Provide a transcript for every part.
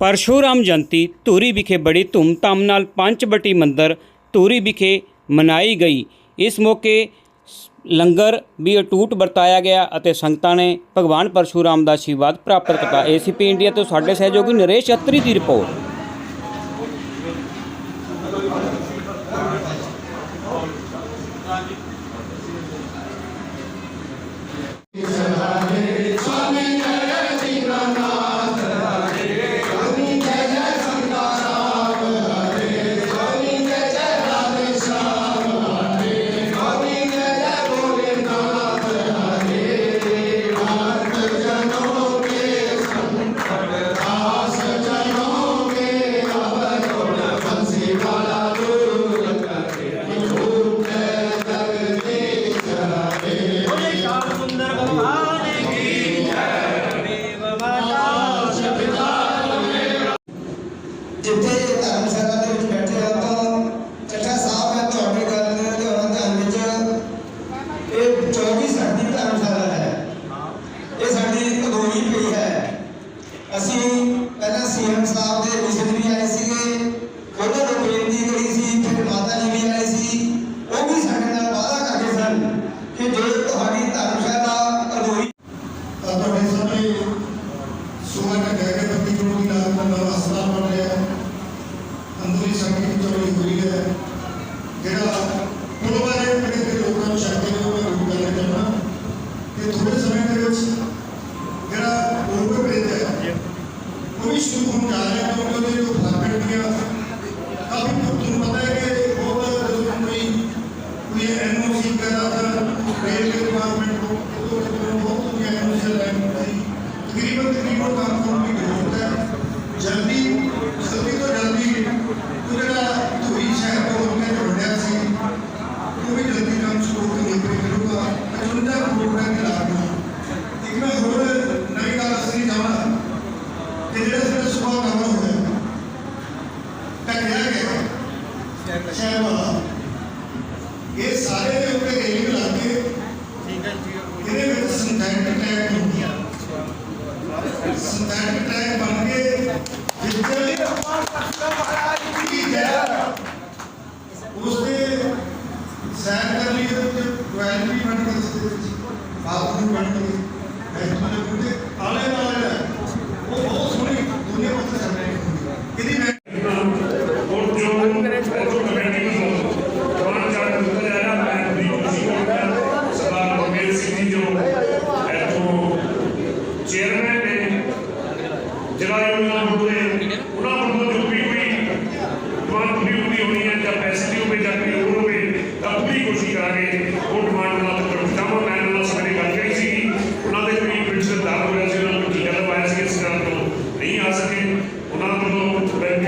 ਪਰਸ਼ੂਰਾਮ ਜਯੰਤੀ ਧੂਰੀ ਵਿਖੇ ਬੜੀ ਧੂਮਧਾਮ ਨਾਲ ਪੰਚਵਟੀ ਮੰਦਰ ਧੂਰੀ ਵਿਖੇ ਮਨਾਈ ਗਈ। ਇਸ ਮੌਕੇ ਲੰਗਰ ਵੀ ਅਟੂਟ ਵਰਤਾਇਆ ਗਿਆ ਅਤੇ ਸੰਗਤਾਂ ਨੇ ਭਗਵਾਨ ਪਰਸ਼ੂਰਾਮ ਦਾ ਆਸ਼ੀਰਵਾਦ ਪ੍ਰਾਪਤ ਕੀਤਾ। ਏਸੀਪੀ ਇੰਡੀਆ ਤੋਂ ਸਾਡੇ ਸਹਿਯੋਗੀ ਨਰੇਸ਼ ਅਤਰੀ ਦੀ report. Jordan's out. Synthetic tag ਹੁੰਦੀ ਸਿੰਥੈਟਿਕ ਟੈਗ ਬਣ ਕੇ ਜਿੱਥੇ ਕੀ ਹੈ ਉਸ ਦੇ ਸੈਰ ਕਰ ਲਈ ਇਹਦੇ ਵਿੱਚ ਬਣ ਕੇ ਇਸ ਦੇ ਵਿੱਚ ਬਾਥਰੂਮ ਬਣ ਕੇ ਬੈਠਣ ਦੇ ਆਲੇ ਨਾਲ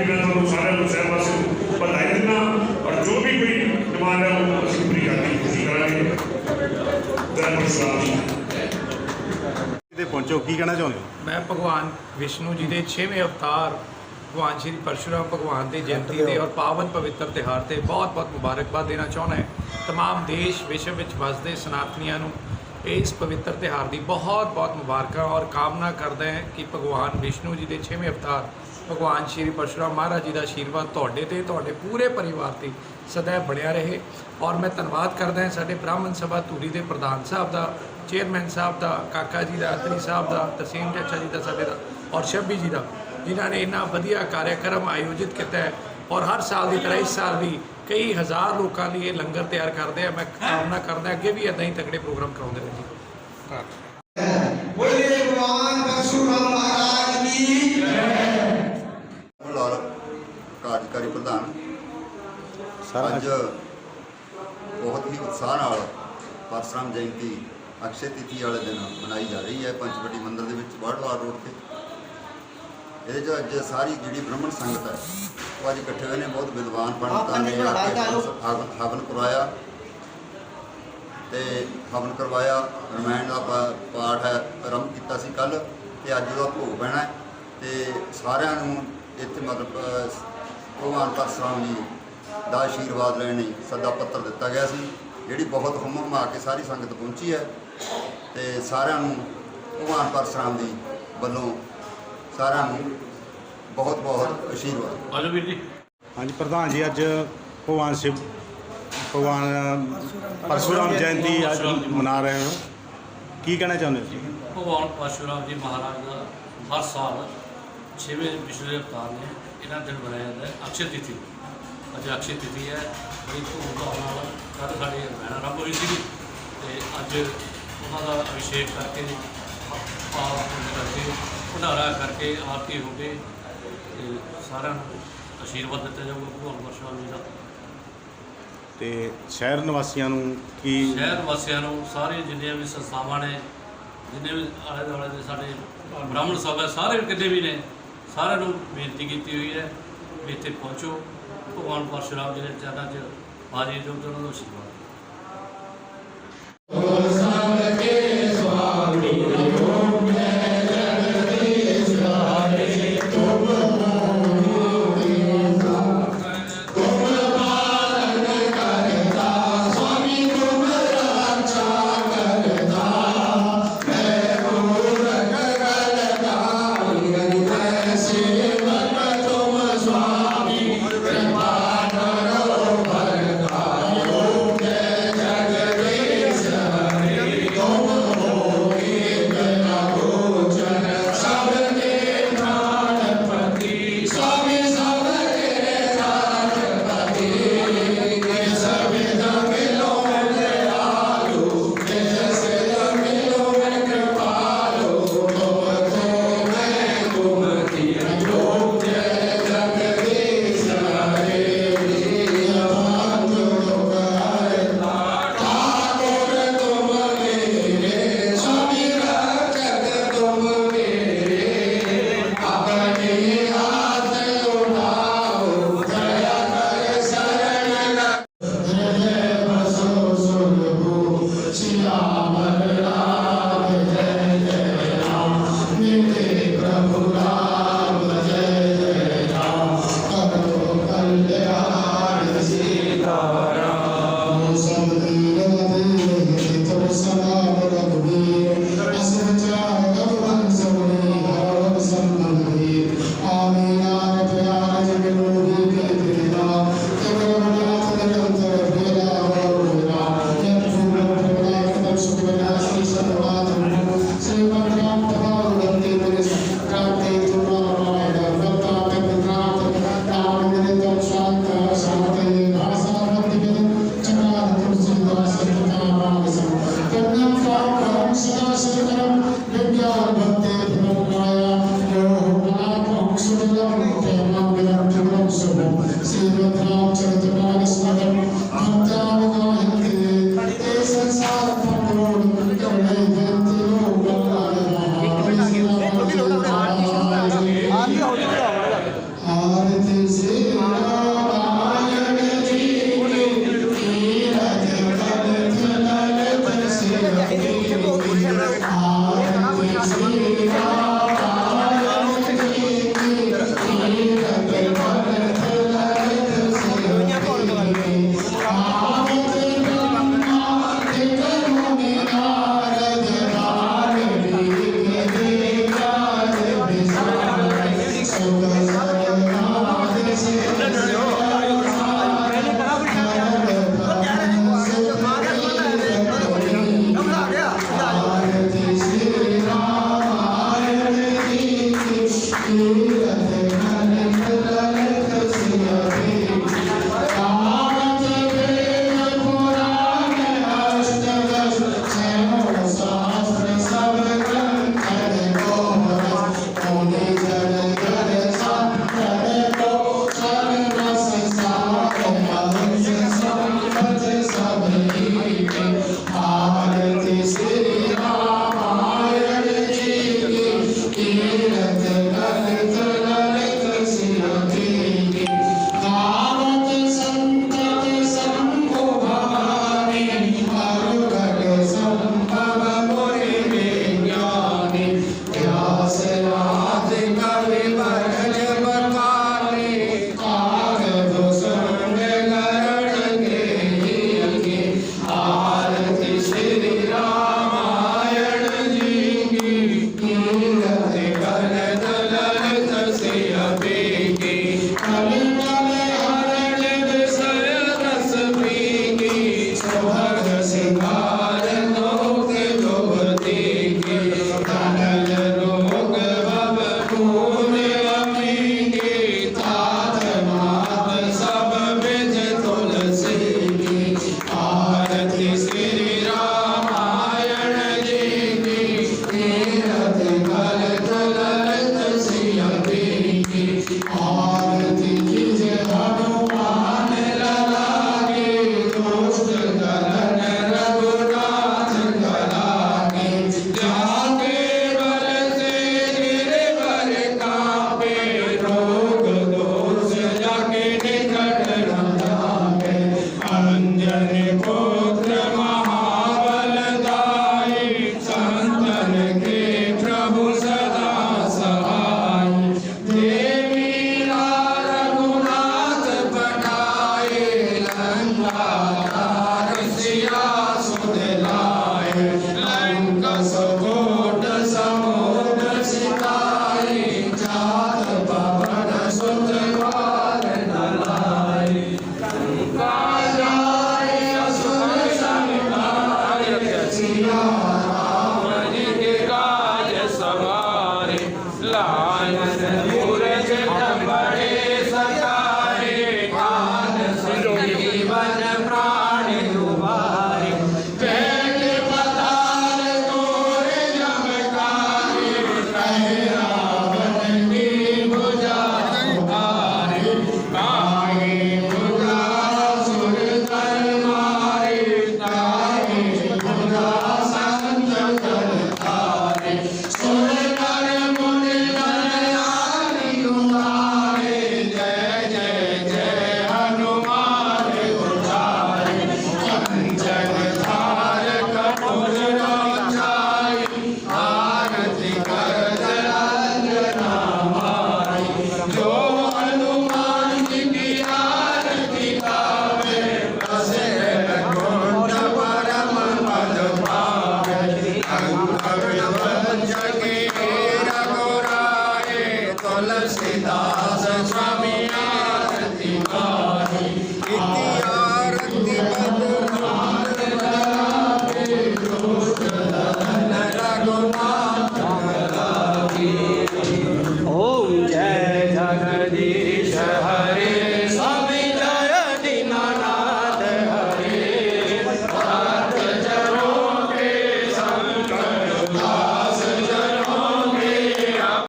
ਵੱਲੋਂ ਬੈਂਕ ਮੈਂ ਤੁਹਾਨੂੰ ਸਾਰਿਆਂ ਨੂੰ ਸਹਿਮਤ ਵਾਸਤੇ ਵਧਾਈ ਦਿੰਦਾ ਔਰ ਜੋ ਵੀ ਕੋਈ ਡਿਮਾਂਡ ਹੈ ਉਹ ਅਸੀਂ ਪੂਰੀ ਕਰਨ ਦੀ ਕੋਸ਼ਿਸ਼ ਕਰਾਂਗੇ ਜੈ ਪਰਸ਼ੁਰਾਮ ਜੀ ਤੇ ਪਹੁੰਚੋ ਕੀ ਕਹਿਣਾ ਚਾਹੁੰਦੇ ਹੋ ਮੈਂ ਭਗਵਾਨ ਵਿਸ਼ਨੂੰ ਜੀ ਦੇ 6ਵੇਂ ਅਵਤਾਰ ਭਗਵਾਨ ਸ਼੍ਰੀ ਪਰਸ਼ੁਰਾਮ ਭਗਵਾਨ ਦੇ ਜਯੰਤੀ ਦੇ ਔਰ ਪਾਵਨ ਪਵਿੱਤਰ ਤਿਉਹਾਰ ਤੇ ਬਹੁਤ-ਬਹੁਤ ਮੁਬਾਰਕਬਾਦ ਦੇਣਾ ਚਾਹੁੰਦਾ ਹਾਂ तमाम ਦੇਸ਼ ਵਿਸ਼ਵ ਵਿੱਚ ਵਸਦੇ ਸਨਾਤਨੀਆਂ ਨੂੰ ਇਸ ਪਵਿੱਤਰ ਤਿਉਹਾਰ ਦੀ ਬਹੁਤ-ਬਹੁਤ ਮੁਬਾਰਕਾਂ ਔਰ ਕਾਮਨਾ ਕਰਦਾ ਹਾਂ ਕਿ ਭਗਵਾਨ ਵਿਸ਼ਨੂੰ ਜੀ ਦੇ 6ਵੇਂ ਅਵਤਾਰ ਭਗਵਾਨ ਸ਼੍ਰੀ ਪਰਸ਼ੁਰਾਮ ਮਹਾਰਾਜ ਜੀ ਦਾ ਆਸ਼ੀਰਵਾਦ ਤੁਹਾਡੇ ਤੇ, ਤੁਹਾਡੇ ਪੂਰੇ ਪਰਿਵਾਰ ਤੇ ਸदैव ਬਣਿਆ ਰਹੇ। ਔਰ ਮੈਂ ਧੰਨਵਾਦ ਕਰਦਾ ਹਾਂ ਸਾਡੇ ਬ੍ਰਾਹਮਣ ਸਭਾ ਧੂਰੀ ਦੇ ਪ੍ਰਧਾਨ ਸਾਹਿਬ ਦਾ, ਚੇਅਰਮੈਨ ਸਾਹਿਬ ਦਾ, ਕਾਕਾ ਜੀ ਦਾ ਅਤਰੀ ਸਾਹਿਬ ਦਾ ਤਸੀਮ ਚਾਚਾ ਜੀ ਦਾ, ਸਾਡੇ ਦਾ, ਔਰ ਸ਼ੱਬੀ ਜੀ ਦਾ, ਜਿਨ੍ਹਾਂ ਨੇ ਇੰਨਾ ਵਧੀਆ ਕਾਰਜਕ੍ਰਮ ਆਯੋਜਿਤ ਕੀਤਾ ਹੈ। ਔਰ ਹਰ ਸਾਲ ਦੀ ਤਰ੍ਹਾਂ ਇਸ ਸਾਲ ਵੀ ਕਈ ਹਜ਼ਾਰ ਲੋਕਾਂ ਲਈ ਇਹ ਲੰਗਰ ਤਿਆਰ ਕਰਦੇ ਆ। ਮੈਂ ਕਾਮਨਾ ਕਰਦਾ ਅੱਗੇ ਵੀ ਇਦਾਂ ਹੀ ਤਕੜੇ ਪ੍ਰੋਗਰਾਮ ਕਰਾਉਂਦੇ ਰਹੇ ਜੀ ਬੋਲੇ ਕਾਰਜਕਾਰੀ ਪ੍ਰਧਾਨ। ਅੱਜ ਬਹੁਤ ਹੀ ਉਤਸ਼ਾਹ ਨਾਲ ਪਰਸ਼ੁਰਾਮ ਜਯੰਤੀ ਅਕਸ਼ੇ ਤਿਥੀ ਵਾਲੇ ਦਿਨ ਮਨਾਈ ਜਾ ਰਹੀ ਹੈ ਪੰਚਵਟੀ ਮੰਦਿਰ ਦੇ ਵਿੱਚ ਬਾੜਵਾਰ ਰੋਡ ਤੇ। ਇਹਦੇ 'ਚ ਅੱਜ ਸਾਰੀ ਜਿਹੜੀ ਬ੍ਰਾਹਮਣ ਸੰਗਤ ਹੈ ਉਹ ਅੱਜ ਇਕੱਠੇ ਹੋਏ ਨੇ ਬਹੁਤ ਵਿਦਵਾਨ ਪੰਡਤਾਂ ਨੇ ਆ ਕੇ ਹਵਨ ਹਵਨ ਕਰਵਾਇਆ ਤੇ ਹਵਨ ਕਰਵਾਇਆ ਰਮਾਇਣ ਦਾ ਪਾਠ ਹੈ ਆਰੰਭ ਕੀਤਾ ਸੀ ਕੱਲ ਤੇ ਅੱਜ ਉਹਦਾ ਭੋਗ ਪੈਣਾ ਤੇ ਸਾਰਿਆਂ ਨੂੰ ਇੱਥੇ ਮਤਲਬ ਭਗਵਾਨ ਪਰਸ਼ੁਰਾਮ ਜੀ ਦਾ ਆਸ਼ੀਰਵਾਦ ਲੈਣ ਲਈ ਸੱਦਾ ਪੱਤਰ ਦਿੱਤਾ ਗਿਆ ਸੀ ਜਿਹੜੀ ਬਹੁਤ ਹੁਮ ਹੁਮਾ ਕੇ ਸਾਰੀ ਸੰਗਤ ਪਹੁੰਚੀ ਹੈ ਤੇ ਸਾਰਿਆਂ ਨੂੰ ਭਗਵਾਨ ਪਰਸ਼ੁਰਾਮ ਦੀ ਵੱਲੋਂ ਸਾਰਿਆਂ ਨੂੰ ਬਹੁਤ ਬਹੁਤ ਆਸ਼ੀਰਵਾਦ। ਆਜੋ ਵੀਰ ਜੀ। ਹਾਂਜੀ ਪ੍ਰਧਾਨ ਜੀ ਅੱਜ ਭਗਵਾਨ ਸ਼ਿਵ ਭਗਵਾਨ ਪਰਸ਼ੁਰਾਮ ਜਯੰਤੀ ਅੱਜ ਮਨਾ ਰਹੇ ਹੋ। ਕੀ ਕਹਿਣਾ ਚਾਹੁੰਦੇ ਹੋ ਤੁਸੀਂ? ਭਗਵਾਨ ਪਰਸ਼ੁਰਾਮ ਜੀ ਮਹਾਰਾਜ ਦਾ ਹਰ ਸਾਲ ਛੇਵੇਂ ਪਿਛਲੇ ਅਵਤਾਰ ਨੇ ਇਹਨਾਂ ਦਿਨ ਮਨਾਇਆ ਜਾਂਦਾ ਹੈ ਅਕਸ਼ੇ ਤਿਥੀ ਅੱਜ ਅਕਸ਼ੇ ਤਿਥੀ ਹੈ ਬੜੀ ਧੂਮਧਾਮ ਨਾਲ ਕੱਲ੍ਹ ਸਾਡੇ ਰਹਿਣਾ ਰੱਬ ਹੋਈ ਸੀ ਤੇ ਅੱਜ ਉਹਨਾਂ ਦਾ ਅਭਿਸ਼ੇਕ ਕਰਕੇ ਪੁੰਨ ਕਰਕੇ ਭੰਡਾਰਾ ਕਰਕੇ ਆਰਤੀ ਹੋ ਕੇ ਤੇ ਸਾਰਿਆਂ ਨੂੰ ਆਸ਼ੀਰਵਾਦ ਦਿੱਤਾ ਜਾਊਗਾ ਭਗਵਾਨ ਪਰਸ਼ੁਰਾਮ ਜੀ ਦਾ। ਤੇ ਸ਼ਹਿਰ ਨਿਵਾਸੀਆਂ ਨੂੰ ਕੀ ਸ਼ਹਿਰ ਵਾਸੀਆਂ ਨੂੰ ਸਾਰੇ ਜਿੰਨੀਆਂ ਵੀ ਸੰਸਥਾਵਾਂ ਨੇ ਜਿੰਨੇ ਵੀ ਆਲੇ ਦੁਆਲੇ ਦੇ ਸਾਡੇ ਬ੍ਰਾਹਮਣ ਸਭਾ ਸਾਰੇ ਕਿਤੇ ਵੀ ਨੇ ਸਾਰਿਆਂ ਨੂੰ ਬੇਨਤੀ ਕੀਤੀ ਹੋਈ ਹੈ ਵੀ ਇੱਥੇ ਪਹੁੰਚੋ। ਭਗਵਾਨ ਪਰਸ਼ੁਰਾਮ ਜੀ ਦੇ ਚਰਨਾਂ 'ਚ ਹਾਜ਼ਰੀ ਦਿਓ ਤੇ ਉਹਨਾਂ ਨੂੰ ਆਸ਼ੀਰਵਾਦ